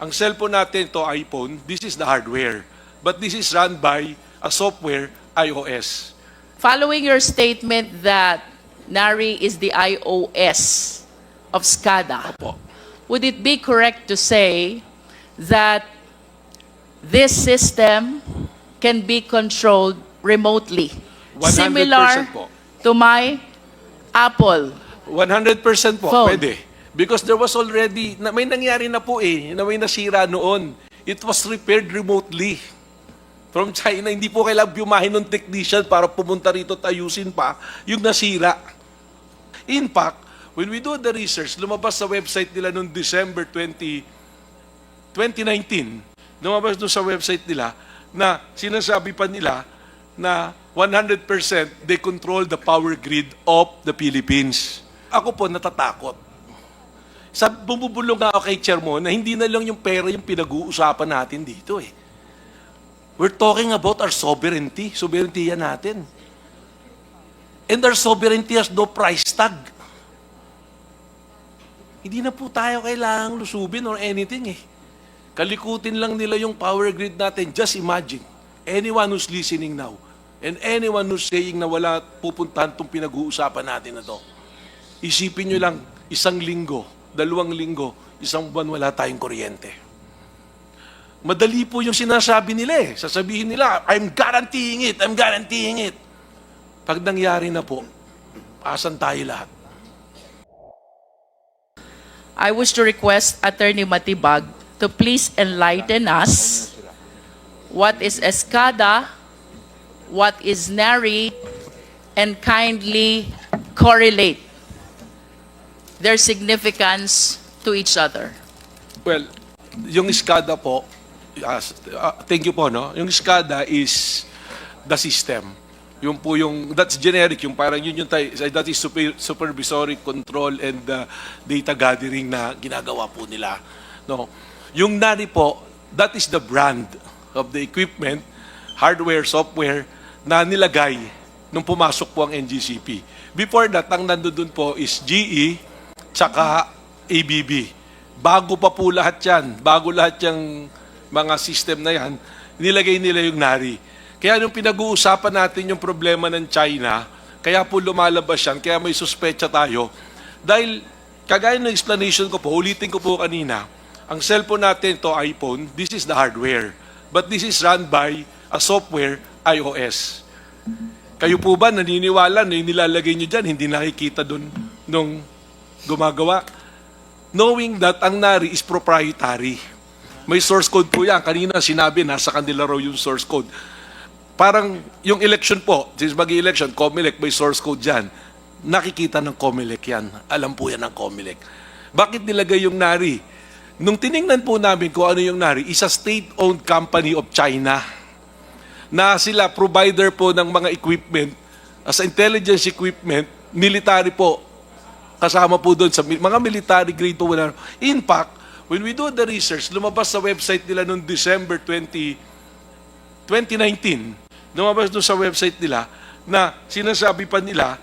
Ang cellphone natin, to iPhone, this is the hardware. But this is run by a software, iOS. Following your statement that NARI is the iOS of SCADA, Po. would it be correct to say that this system can be controlled remotely? 100% Similar po. to my Apple. 100% po, Phone. pwede. Because there was already, na, may nangyari na po eh, na may nasira noon. It was repaired remotely. From China, hindi po kailangan bumahin ng technician para pumunta rito at ayusin pa yung nasira. In fact, when we do the research, lumabas sa website nila noong December 20, 2019, lumabas doon sa website nila na sinasabi pa nila na 100% they control the power grid of the Philippines. Ako po natatakot. Sa bumubulong nga ako kay Chair na hindi na lang yung pera yung pinag-uusapan natin dito eh. We're talking about our sovereignty. Sovereignty yan natin. And our sovereignty has no price tag. Hindi na po tayo kailangang lusubin or anything eh. Kalikutin lang nila yung power grid natin. Just imagine, anyone who's listening now, and anyone who's saying na wala pupuntahan itong pinag-uusapan natin na to, isipin nyo lang, isang linggo, dalawang linggo, isang buwan wala tayong kuryente. Madali po yung sinasabi nila eh. Sasabihin nila, I'm guaranteeing it, I'm guaranteeing it. Pag nangyari na po, asan tayo lahat? I wish to request Attorney Matibag to please enlighten us what is ESCADA, what is NARI, and kindly correlate their significance to each other. Well, yung SCADA po, yes, uh, thank you po, no? Yung SCADA is the system. Yung po yung, that's generic, yung parang yun yung, that is super, supervisory control and uh, data gathering na ginagawa po nila. No? Yung NARI po, that is the brand of the equipment, hardware, software, na nilagay nung pumasok po ang NGCP. Before that, ang nandun po is GE, tsaka ABB. Bago pa po lahat yan, bago lahat yung mga system na yan, nilagay nila yung NARI. Kaya nung pinag-uusapan natin yung problema ng China, kaya po lumalabas yan, kaya may suspecha tayo. Dahil, kagaya ng explanation ko po, ulitin ko po kanina, ang cellphone natin, to iPhone, this is the hardware. But this is run by a software, iOS. Kayo po ba naniniwala na yung nilalagay nyo dyan, hindi nakikita dun nung gumagawa? Knowing that ang NARI is proprietary. May source code po yan. Kanina sinabi, nasa kanila raw yung source code. Parang yung election po, since mag-election, COMELEC, may source code dyan. Nakikita ng COMELEC yan. Alam po yan ng COMELEC. Bakit nilagay yung NARI? Nung tiningnan po namin kung ano yung NARI, is a state-owned company of China na sila provider po ng mga equipment as intelligence equipment, military po. Kasama po doon sa mga military grade po. Wala. In fact, when we do the research, lumabas sa website nila noong December 20, 2019, lumabas doon sa website nila na sinasabi pa nila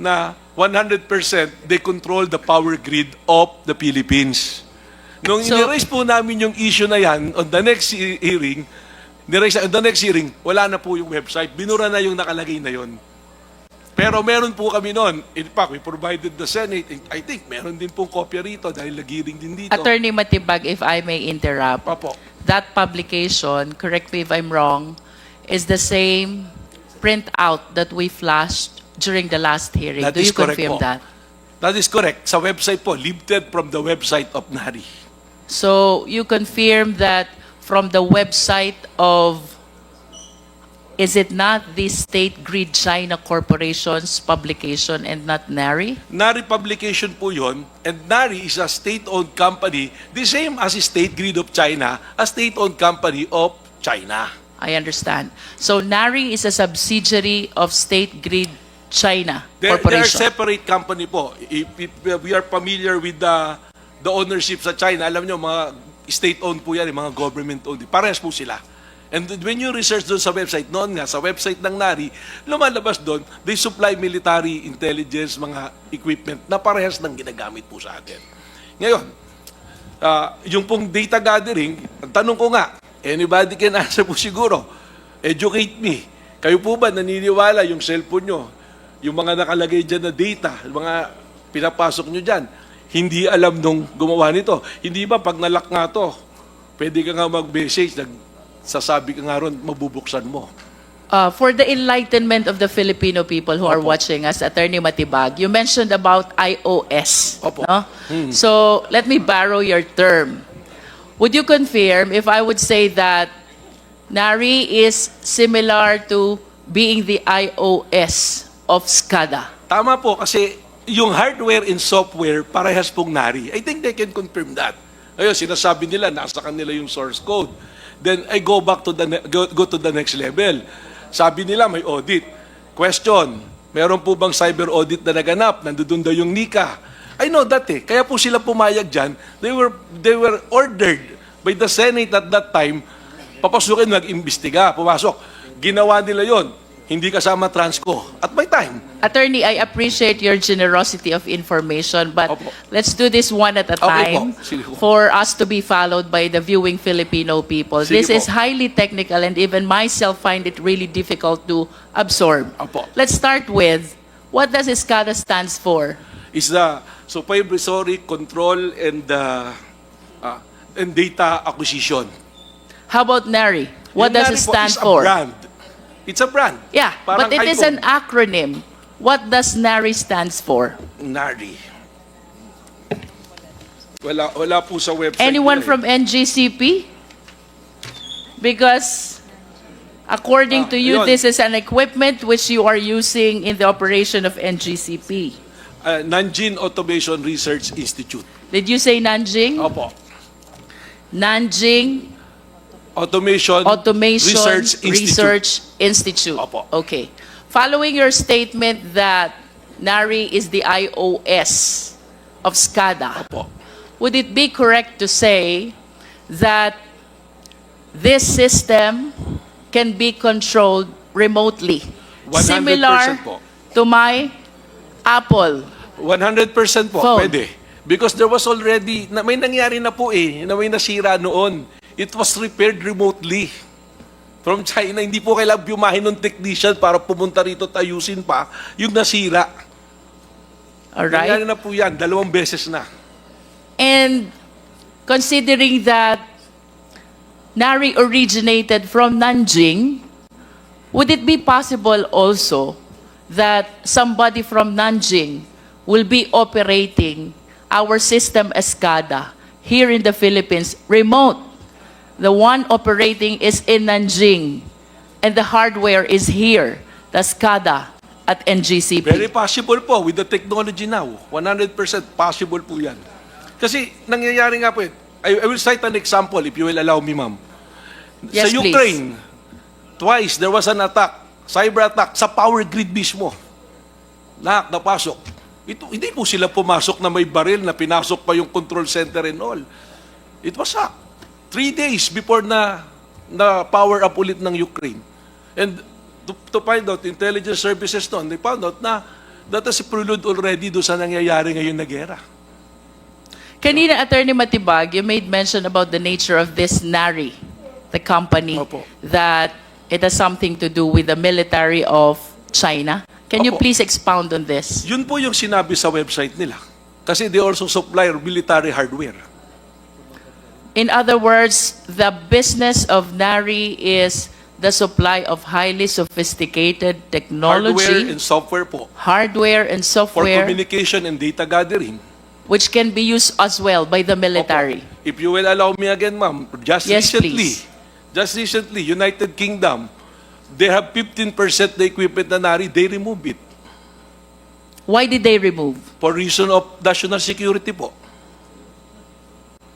na 100% they control the power grid of the Philippines. Nung So- so, po namin yung issue na yan on the next he- hearing, niraise on the next hearing, wala na po yung website. Binura na yung nakalagay na yon. Pero meron po kami noon. In fact, we provided the Senate. I think meron din pong kopya rito dahil nagiring din dito. Attorney Matibag, if I may interrupt, Papo. that publication, correct me if I'm wrong, is the same printout that we flashed during the last hearing. That Do is you correct confirm po. that? That is correct. Sa website po, lifted from the website of NARI. So you confirm that from the website of, is it not the State Grid China Corporation's publication and not NARI? NARI publication po yon and NARI is a state-owned company, the same as the State Grid of China, a state-owned company of China. I understand. So NARI is a subsidiary of State Grid China They're, they're Corporation. separate company po. If, if we are familiar with the the ownership sa China, alam nyo, mga state-owned po yan, eh, mga government-owned. Parehas po sila. And when you research doon sa website, noon nga, sa website ng NARI, lumalabas doon, they supply military intelligence, mga equipment na parehas ng ginagamit po sa atin. Ngayon, ah, yung pong data gathering, ang tanong ko nga, anybody can answer po siguro, educate me. Kayo po ba naniniwala yung cellphone nyo, yung mga nakalagay dyan na data, mga pinapasok nyo dyan, hindi alam nung gumawa nito. Hindi ba pag nalak nga to, pwede ka nga mag-message, nagsasabi ka nga ron, mabubuksan mo. Uh, for the enlightenment of the Filipino people who are Opo. watching us, Attorney Matibag, you mentioned about iOS. Opo. No? So let me borrow your term. Would you confirm if I would say that NARI is similar to being the iOS of SCADA? Tama po, kasi yung hardware and software, parehas pong nari. I think they can confirm that. Ayun, sinasabi nila, nasa kanila yung source code. Then I go back to the, go, go to the next level. Sabi nila, may audit. Question, meron po bang cyber audit na naganap? Nandun daw yung NICA. I know that eh. Kaya po sila pumayag dyan. They were, they were ordered by the Senate at that time, papasukin, mag-imbestiga, pumasok. Ginawa nila yon hindi kasama Transco. At may time. Attorney, I appreciate your generosity of information, but Opo. let's do this one at a Okay po. time Sige po. for us to be followed by the viewing Filipino people. Sige This po. is highly technical and even myself find it really difficult to absorb. Opo. Let's start with, what does SCADA stands for? is the supervisory control and uh, uh, and data acquisition. How about NARI? What Yung does it po stand is for? A brand. It's a brand. Yeah, Parang but it is an iPhone. acronym. What does NARI stands for? NARI. Wala wala po sa website. Anyone nila eh. from NGCP? Because according Ah, to you, yun. this is an equipment which you are using in the operation of NGCP. Uh, Nanjing Automation Research Institute. Did you say Nanjing? Opo. Nanjing Automation, Automation Research Institute. Research Institute. Opo. Okay. Following your statement that NARI is the iOS of SCADA, Opo. would it be correct to say that this system can be controlled remotely? 100% Similar po. to my Apple. 100% po, Phone. pwede. Because there was already, na, may nangyari na po eh, na may nasira noon. It was repaired remotely. From China, hindi po kailangan bumahin ng technician para pumunta rito at ayusin pa yung nasira. All Nangyari na po yan, dalawang beses na. And considering that NARI originated from Nanjing, would it be possible also that somebody from Nanjing will be operating our system Escada here in the Philippines remote? The one operating is in Nanjing and the hardware is here, the SCADA at NGCP. Very possible po with the technology now. 100% possible po yan. Kasi nangyayari nga po eh. I, I will cite an example if you will allow me, ma'am. Yes, sa please. Ukraine, twice there was an attack, cyber attack, sa power grid mismo. Lahat napasok. Ito, hindi po sila pumasok na may baril na pinasok pa yung control center and all. It was hacked. Three days before na na power up ulit ng Ukraine. And to, to find out, intelligence services noon, they found out na that is prelude already do sa nangyayari ngayon na gera. Kanina, Attorney Matibag, you made mention about the nature of this NARI, the company, Opo. that it has something to do with the military of China. Can you Opo. please expound on this? Yun po yung sinabi sa website nila. Kasi they also supply military hardware. In other words, the business of NARI is the supply of highly sophisticated Hardware technology, and software po. hardware and For software, communication and data gathering. which can be used as well by the military. Opo. If you will allow me again, ma'am, just Yes, recently, please. just recently, United Kingdom, they have 15% the equipment na nari, they remove it Why did they remove? for reason of national security po.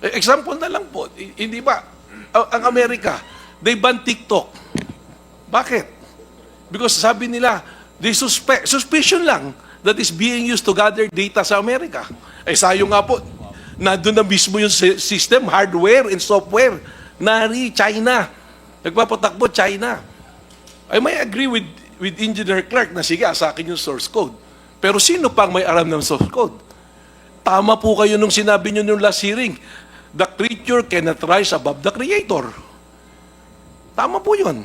Example na lang po, hindi ba, ang Amerika, they ban TikTok. Bakit? Because sabi nila, they suspect, suspicion lang that is being used to gather data sa Amerika. Eh sayo nga po, nandun na mismo yung system, hardware and software. Nari, China. Nagpapatakbo, China. I may agree with with Engineer Clark na sige, sa akin yung source code. Pero sino pang may alam ng source code? Tama po kayo nung sinabi nyo nung last hearing. The creature cannot rise above the creator. Tama po yun.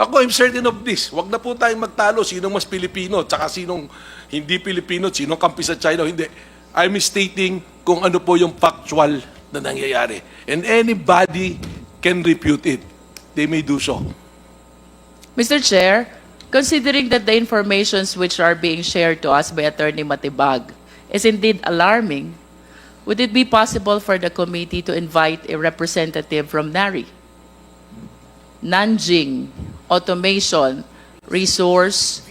Ako, I'm certain of this. Huwag na po tayong magtalo sinong mas Pilipino, tsaka sinong hindi Pilipino, sinong kampi sa China. Hindi. I'm stating kung ano po yung factual na nangyayari. And anybody can refute it. They may do so. Mr. Chair, considering that the informations which are being shared to us by Attorney Matibag is indeed alarming, would it be possible for the committee to invite a representative from NARI? Nanjing Automation Resource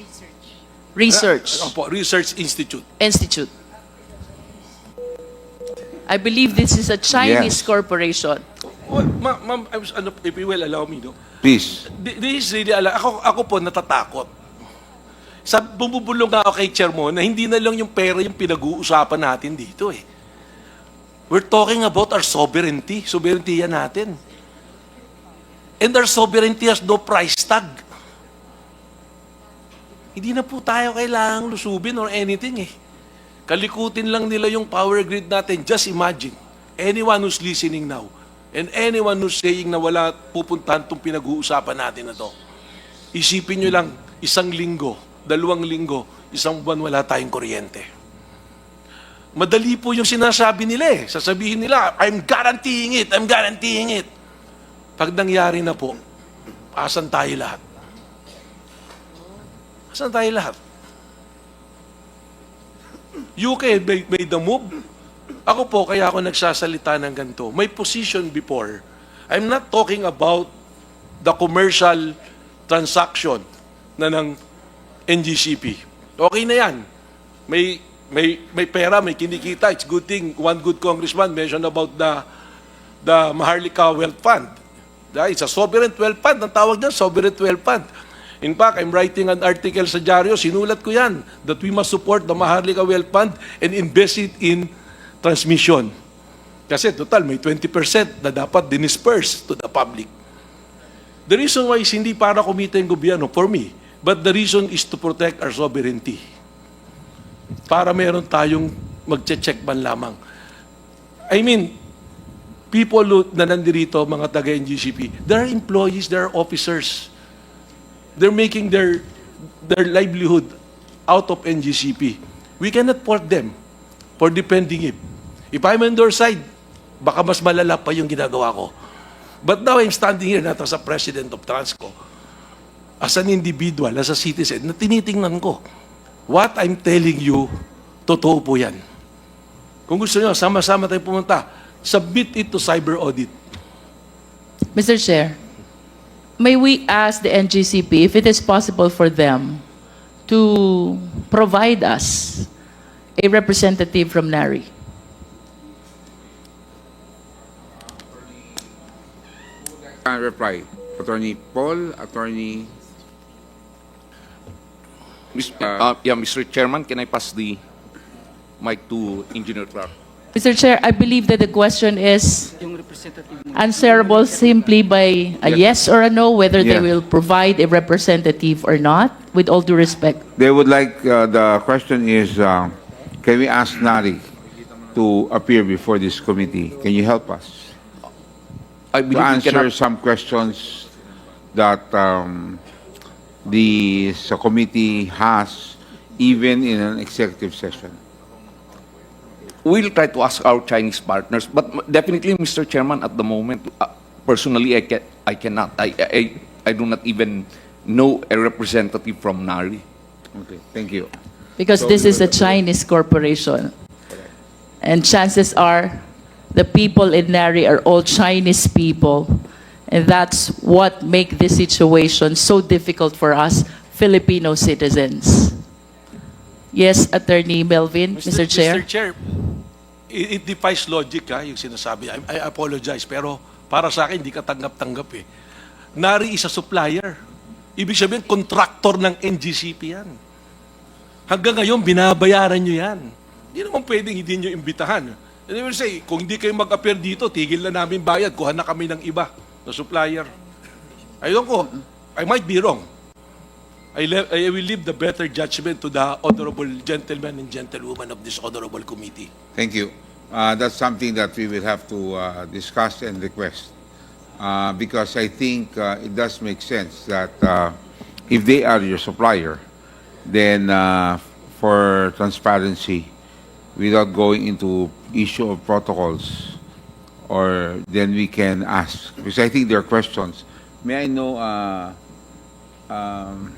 Research Opo, Research Institute. Institute. I believe this is a Chinese Yes. corporation. Oh, ma- ma'am, I was- ano, if you will allow me, no? Please. Th- This is really, ala- ako, ako po natatakot. Sa bumubulong nga ako kay Chair mo na hindi na lang yung pera yung pinag-uusapan natin dito eh. We're talking about our sovereignty. Sovereignty yan natin. And our sovereignty has no price tag. Hindi na po tayo kailangang lusubin or anything eh. Kalikutin lang nila yung power grid natin. Just imagine, anyone who's listening now, and anyone who's saying na wala pupuntahan itong pinag-uusapan natin na to, isipin nyo lang, isang linggo, dalawang linggo, isang buwan wala tayong kuryente. Madali po yung sinasabi nila eh. Sasabihin nila, I'm guaranteeing it, I'm guaranteeing it. Pag nangyari na po, asan tayo lahat? Asan tayo lahat? UK made, the move. Ako po, kaya ako nagsasalita ng ganito. May position before. I'm not talking about the commercial transaction na ng NGCP. Okay na yan. May, may, may pera, may kinikita. It's good thing. One good congressman mentioned about the, the Maharlika Wealth Fund. It's a sovereign wealth fund. Ang tawag niyan, sovereign wealth fund. In fact, I'm writing an article sa dyaryo, sinulat ko yan, that we must support the Maharlika Wealth Fund and invest it in transmission. Kasi total, may 20% na dapat dinisperse to the public. The reason why is hindi para kumita yung gobyerno, for me, but the reason is to protect our sovereignty. Para meron tayong magche-check man lamang. I mean, people who, na nandirito, mga taga-NGCP, there are employees, there are officers. They're making their their livelihood out of NGCP. We cannot fault them for defending it. If I'm on their side, baka mas malala pa yung ginagawa ko. But now I'm standing here not as a president of Transco, as an individual, as a citizen, na tinitingnan ko. What I'm telling you, totoo po yan. Kung gusto nyo, sama-sama tayo pumunta, submit it to cyber audit. Mr. Chair, may we ask the NGCP if it is possible for them to provide us a representative from NARI? Can reply. Attorney Paul, Attorney, Mis- Uh, uh, yeah, Mr. Chairman, can I pass the mic to Engineer Clark? Mr. Chair, I believe that the question is answerable simply by a yes or a no, whether they Yeah. will provide a representative or not, with all due respect. they would like, uh, the question is, uh, can we ask Nari to appear before this committee? Can you help us? I To believe we answer cannot, some questions that um, the sa committee has even in an executive session. we'll try to ask our Chinese partners, but definitely, Mr. Chairman, at the moment, uh, personally, I can, I cannot. I, I, I do not even know a representative from NARI. Okay, thank you. Because this is a Chinese corporation. And chances are, the people in Nari are all Chinese people. And that's what make this situation so difficult for us Filipino citizens. Yes, Attorney Melvin, Mr. Chair. Mr. Chair, it, it defies logic ha, yung sinasabi. I, I apologize, pero para sa akin, hindi ka tanggap-tanggap eh. Nari is a supplier. Ibig sabihin, contractor ng NGCP yan. Hanggang ngayon, binabayaran nyo yan. Hindi naman pwedeng hindi nyo imbitahan. And they will say, kung hindi kayo mag-appear dito, tigil na namin bayad, kuha na kami ng iba na supplier. I don't know. I might be wrong. I, le- I will leave the better judgment to the honorable gentlemen and gentlewomen of this honorable committee. Thank you. uh, that's something that we will have to uh, discuss and request. Uh, Because I think uh, it does make sense that uh, if they are your supplier, then uh, for transparency, without going into issue of protocols, or then we can ask, because I think there are questions. May I know, uh, um,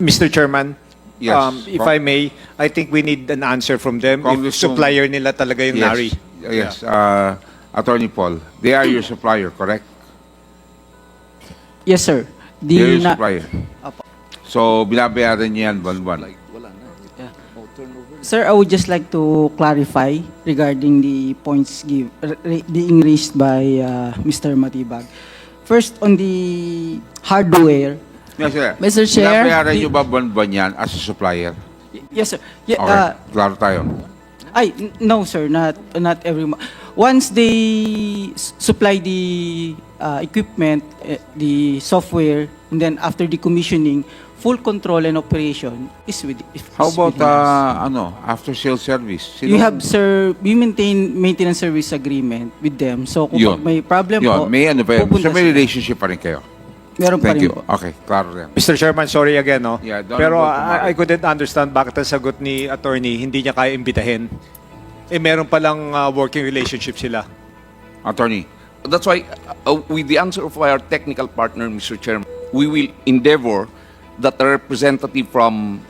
Mr. Chairman, Yes. um, if I may, I think we need an answer from them if Congresswoman- supplier nila talaga yung NARI. Yes, uh, Attorney Paul, they are your supplier, correct? Yes, sir. They are The your na- supplier. Apo. So, binabayaran niya yan buwan-buwan. Sir, I would just like to clarify regarding the points give, being raised by uh, Mr. Matibag. First, on the hardware. Yes, sir. Mr. Chair, Binabayaran the- niyo ba buwan-buwan yan as a supplier? Y- Yes, sir. Yeah, Okay, uh, klaro tayo. ay, n- no, sir. Not not every month. Once they s- supply the uh, equipment, eh, the software, and then after the commissioning, full control and operation is with. is How about, within us. uh, ano, after-sale service? Sino- You have, sir, we maintain maintenance service agreement with them. So kung Yun. may problem Yun, po, may ano pa yun. pupunta So, may sila. relationship pa rin kayo. Meron pa Thank rin you. po. Okay, klaro rin. Mr. Chairman, sorry again, no? Yeah, don't Pero go to I, I couldn't understand bakit ang sagot ni attorney hindi niya kaya imbitahin. Eh, meron palang uh, working relationship sila. Attorney, That's why, uh, with the answer of our technical partner, Mr. Chairman, we will endeavor that a representative from,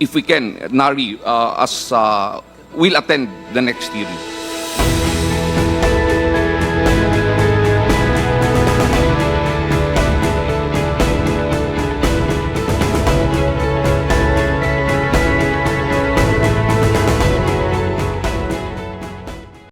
if we can, NARI, uh, as, uh, will attend the next hearing.